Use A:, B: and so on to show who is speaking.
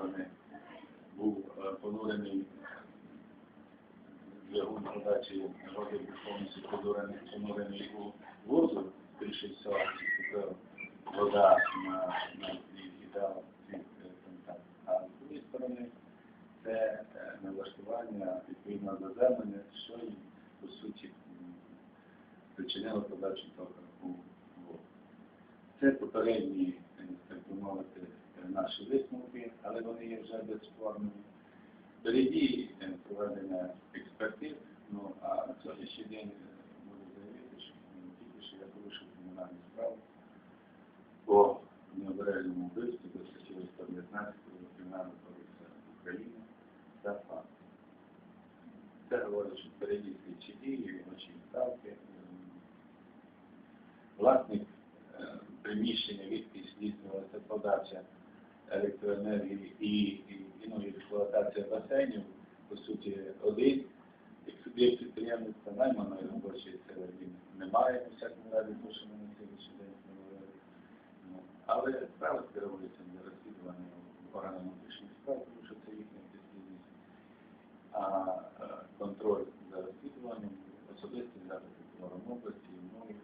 A: сторони був е, понурений двигун подачі був повністю понурений, понурений у воду, більше всього поступила вода на, на і, і дала е, контакт. А з другої сторони це е, налаштування відповідно заземлення, що по суті м, спричинило подачу тока у воду. Це попередні, так би мовити, наші висновки, але вони є вже безспорними. Впереді е, проведення експертиз, ну а на сьогоднішній день е, можу заявити, що не тільки що я порушив кримінальну справу по необережному вбивству до статті 119 Кримінального кодексу України за факт. Це говорить, що впереді слідчі дії, очі ставки. Власник е, приміщення, відки здійснювалася подача електроенергії і, ну, експлуатація басейнів, по суті, один. Як суб'єкт підприємництва найманої робочої сили він немає, у всякому разі, тому що ми на сьогоднішній день встановили. Ну, Але справа скеровується для розслідування органами внутрішніх справ, тому що це їхня підслідність. А е, контроль за розслідуванням особисто взяти прокурором області, ну, ми